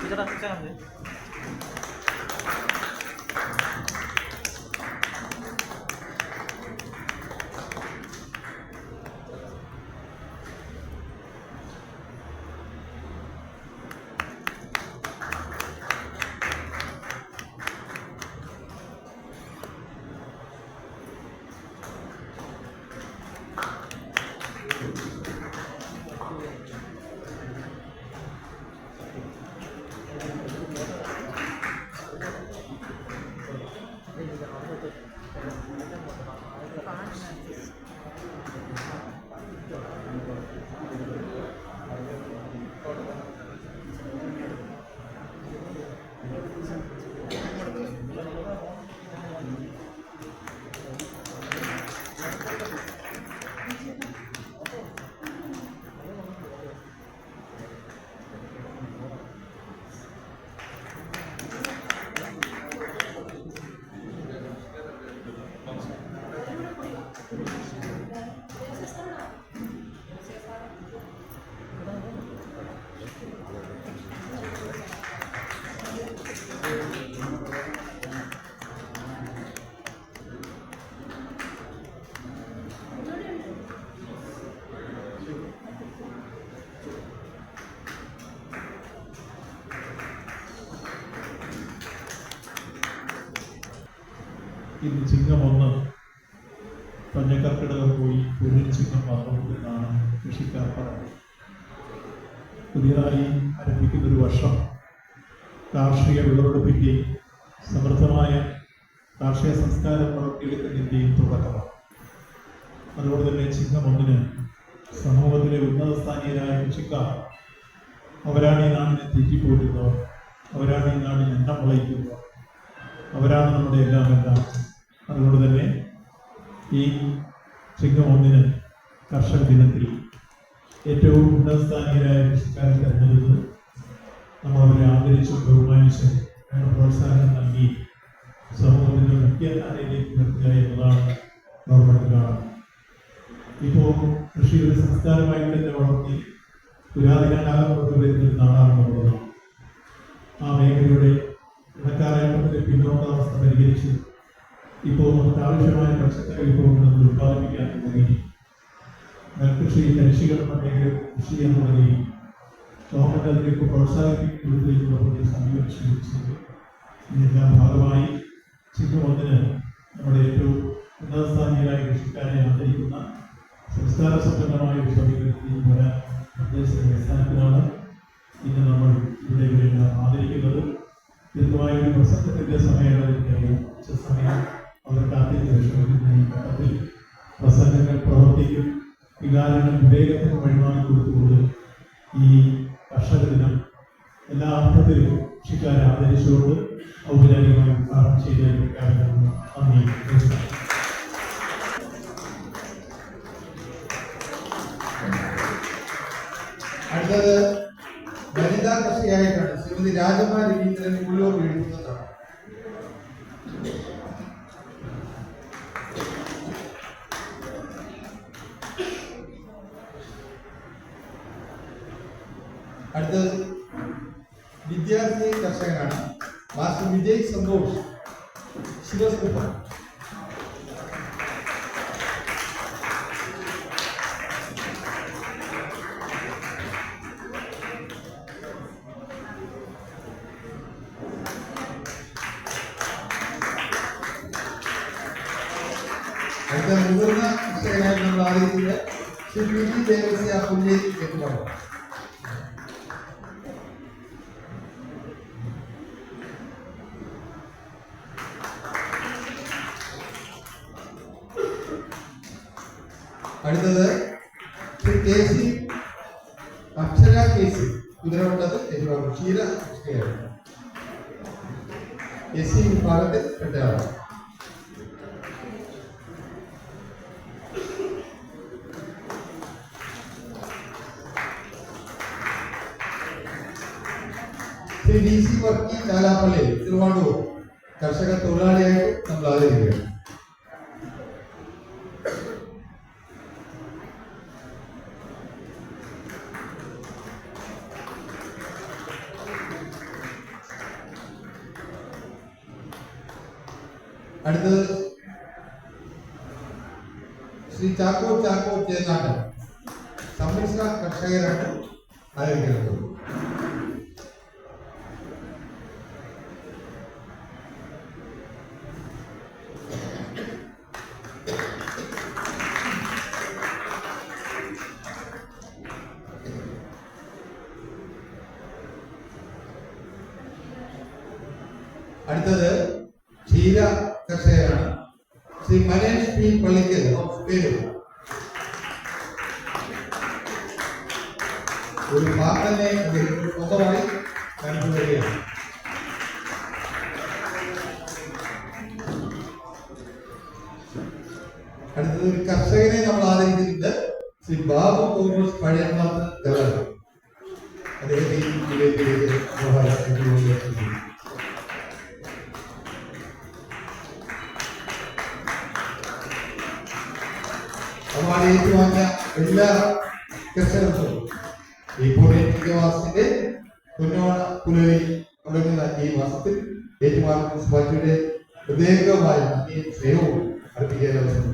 기다라 숙제하면 돼. ഇന്ന് ചിങ്ങം ഒന്ന് പഞ്ഞക്കർക്കിടകം പോയി ഒരു ചിങ്ങം വന്നു എന്നാണ് കൃഷിക്കാർ പറയുന്നത് പുതിയതായി ആരംഭിക്കുന്ന ഒരു വർഷം കാർഷിക വിളവെടുപ്പിന്റെയും സമൃദ്ധമായ കാർഷിക സംസ്കാരം വളർത്തിയെടുക്കുന്നതിന്റെയും തുടക്കമാണ്. അതുകൊണ്ട് തന്നെ ചിങ്ങം ഒന്നിന് സമൂഹത്തിലെ ഉന്നത സ്ഥാനീയരായ കൃഷിക്കാർ അവരാണ് ഈ നാടിനെ തെറ്റിപ്പോറ്റുന്നത് അവരാണ് ഈ നാടിന് എണ്ണം വളയ്ക്കുന്നത് അവരാണ് നമ്മുടെ എല്ലാം എല്ലാം അതുകൊണ്ട് തന്നെ ഈ ചിങ്ങം ഒന്നിന് കർഷക ദിനത്തിൽ ഏറ്റവും ഉന്നതസ്ഥാനീയരായ കൃഷിക്കാരെ തെരഞ്ഞെടുത്ത് നമ്മൾ അവരെ ആദരിച്ച് ബഹുമാനിച്ച് അവരുടെ പ്രോത്സാഹനം നൽകി സമൂഹത്തിന്റെ മുഖ്യധാരയിലേക്ക് നിർത്തുക എന്നതാണ് കാണുന്നത് ഇപ്പോൾ കൃഷി ഒരു സംസ്കാരമായി തന്നെ വളർത്തി പുരാതന കാലം വരുന്ന ആ മേഖലയുടെ ഇടക്കാലഘട്ടത്തിലെ പിന്നോക്കാവസ്ഥ പരിഹരിച്ച് ഇപ്പോൾ നമുക്ക് ആവശ്യമായ പച്ചക്കറി വിഭവങ്ങൾ നമ്മൾ ഉത്പാദിപ്പിക്കാൻ തുടങ്ങി. നെൽകൃഷി കരിശീകരണ മേഖല കൃഷി എന്ന നിലയിൽ ഗവൺമെന്റ് അതിലേക്ക് പ്രോത്സാഹിപ്പിക്കുന്നതിനുള്ള പുതിയ സമീപനം സ്വീകരിച്ചത് ഭാഗമായി ചിങ്ങം ഒന്നിന് നമ്മുടെ ഏറ്റവും ഉന്നതസ്ഥാനീയരായ കൃഷിക്കാരെ ആദരിക്കുന്ന സംസ്കാര സമ്പന്നമായ ഒരു സമീപനത്തിൽ വരാൻ നിർദ്ദേശത്തിന്റെ അടിസ്ഥാനത്തിലാണ് ഇന്ന് നമ്മൾ ഇവിടെ ഇവരെല്ലാം ആദരിക്കുന്നത്. ദീർഘമായ ഒരു പ്രസംഗത്തിന്റെ സമയങ്ങളിൽ സമയം. അവർ കാത്തിരിക്കുന്ന രക്ഷപ്പെടുന്ന ഘട്ടത്തിൽ പ്രസംഗങ്ങൾ പ്രവർത്തിക്കും. വികാരങ്ങൾ വിവേകത്തിന് വഴിമാറി കൊടുത്തുകൊണ്ട് ഈ കർഷക ദിനം എല്ലാ അർത്ഥത്തിലും കൃഷിക്കാരെ ആദരിച്ചുകൊണ്ട് ഔപചാരികമായി ഉദ്ഘാടനം ചെയ്ത് പ്രഖ്യാപിക്കുന്നു നന്ദി അടുത്തത് വനിതാ കൃഷിയായിട്ടാണ് ശ്രീമതി രാജമാരി രവീന്ദ്രൻ ഉള്ളൂർ എഴുതുന്നതാണ് അടുത്തത് വിദ്യാർത്ഥി കർഷകനാണ് മാസ്റ്റർ വിജയ് സന്തോഷ് ശിവസ്കൃത അടുത്ത മുതിർന്ന കർഷകനായി നമ്മൾ ആദരിക്കുന്നത് ശ്രീ പി ടി ദേവസ്യ പുല്ലേരി ഏറ്റുമാറും അടുത്തത് അക്ഷര കെ കുതിരവട്ടത്ത് ക്ഷീര വിഭാഗത്തിൽ ഡി സി വർക്കി ചാലാപ്പള്ളി തിരുവാണ്ടൂർ. കർഷക തൊഴിലാളിയായിട്ട് നമ്മൾ ആദരിക്കുകയാണ്. அடுத்தது ஸ்ரீ சாக்கோ சாக்கோ சேதாட்டம் சம்மிஸ்ரா கர்ஷகர் ஆட்டம் அறிவிக்கிறது. அடுத்தது അതുമാണ് എനിക്ക് എല്ലാ കസ്റ്റമേഴ്സും ഈ പൊടിയേറ്റിക മാസത്തിന്റെ പുന്നോണ പുലരി തുടങ്ങുന്ന ഈ മാസത്തിൽ ഏറ്റുമാനൂർ മുനിസിപ്പാലിറ്റിയുടെ പ്രത്യേകമായ സ്നേഹവും അർപ്പിക്കാൻ അവസരം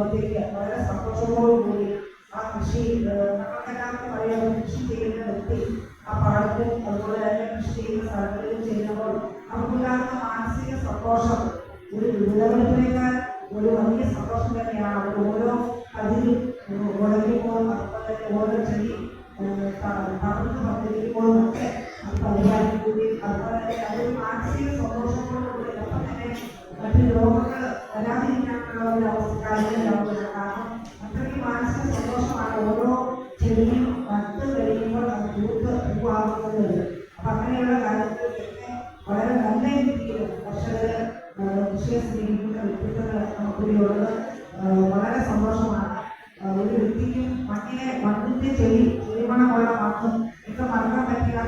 അവിടത്തേക്ക് വളരെ സന്തോഷത്തോടു കൂടി ആ കൃഷി നമ്മൾക്കെല്ലാവർക്കും അറിയാം കൃഷി ചെയ്യുന്ന വ്യക്തി ആ പാടത്തും അതുപോലെ തന്നെ കൃഷി ചെയ്യുന്ന സ്ഥലങ്ങളിലും ചെയ്യുമ്പോൾ നമുക്കുണ്ടാകുന്ന മാനസിക സന്തോഷം ഒരു വിളവെടുപ്പിനേക്കാൾ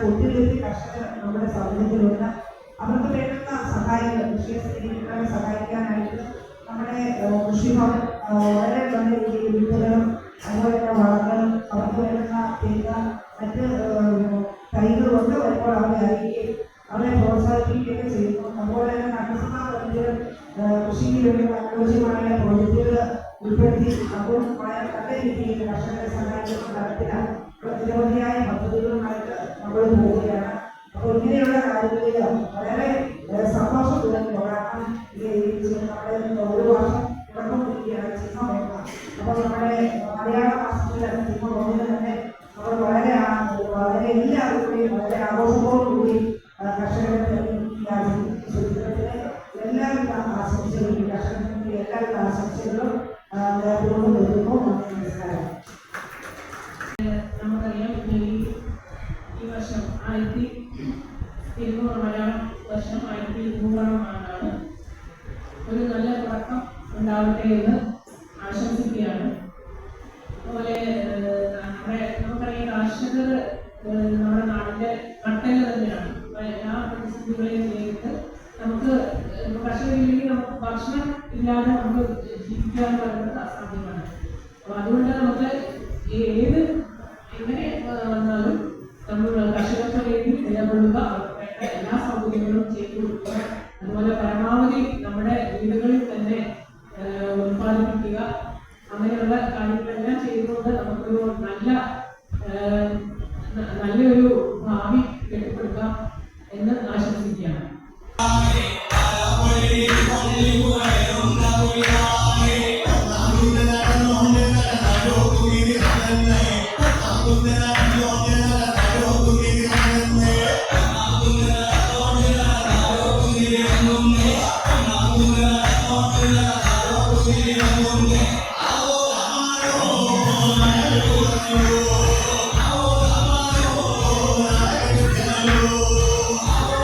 ഒത്തിരി ഒത്തിരി കർഷകർ നമ്മുടെ സമൂഹത്തിലുണ്ട്. അവർക്ക് വേണ്ടുന്ന സഹായങ്ങൾ കൃഷിയെ സ്ത്രീകളെ സഹായിക്കാനായിട്ട് നമ്മുടെ കൃഷിഭവൻ വളരെ നല്ല രീതിയിൽ വിത്തുകളും അതുപോലെ തന്നെ വളങ്ങളും അവർക്ക് വേണ്ടുന്ന തേങ്ങ മറ്റ് തൈകളും ഒക്കെ വരുമ്പോൾ അവരെ അറിയിക്കുകയും അവരെ പ്രോത്സാഹിപ്പിക്കുകയൊക്കെ ചെയ്യുന്നു അതുപോലെ തന്നെ നഗരസഭാ പദ്ധതികൾ കൃഷിക്ക് വേണ്ടിയുള്ള അനുയോജ്യമായ പ്രോജക്റ്റുകൾ ഉൾപ്പെടുത്തി അപ്പോൾ വളരെ നല്ല രീതിയിൽ കർഷകരെ സഹായിക്കുന്ന തരത്തിലാണ് എല്ലാവിധ ആശംസകളും ആ, നന്ദി നമസ്കാരം. നമുക്കറിയാം ഈ വർഷം ആയിരത്തി ഇരുന്നൂറ് മലയാളം വർഷം ആയിരത്തി ഒരു നല്ല തുടക്കം ഉണ്ടാവട്ടെ എന്ന് നമ്മുടെ നമുക്കറിയാം കർഷകർ നമ്മുടെ നാടിന്റെ നട്ടൽ തന്നെയാണ്. എല്ലാ നേരിട്ട് നമുക്ക് കർഷകരില്ലെങ്കിൽ നമുക്ക് ഭക്ഷണം ഇല്ലാതെ നമുക്ക് ജീവിക്കുക എന്ന് പറയുന്നത് അസാധ്യമാണ്. അപ്പൊ അതുകൊണ്ട് നമുക്ക് ഏത് എങ്ങനെ വന്നാലും നമ്മൾ കർഷകർക്ക് വേണ്ടി നിലകൊള്ളുക അവർക്ക് എല്ലാ സൗകര്യങ്ങളും ചെയ്തു കൊടുക്കുക അതുപോലെ പരമാവധി നമ്മുടെ വീടുകളിൽ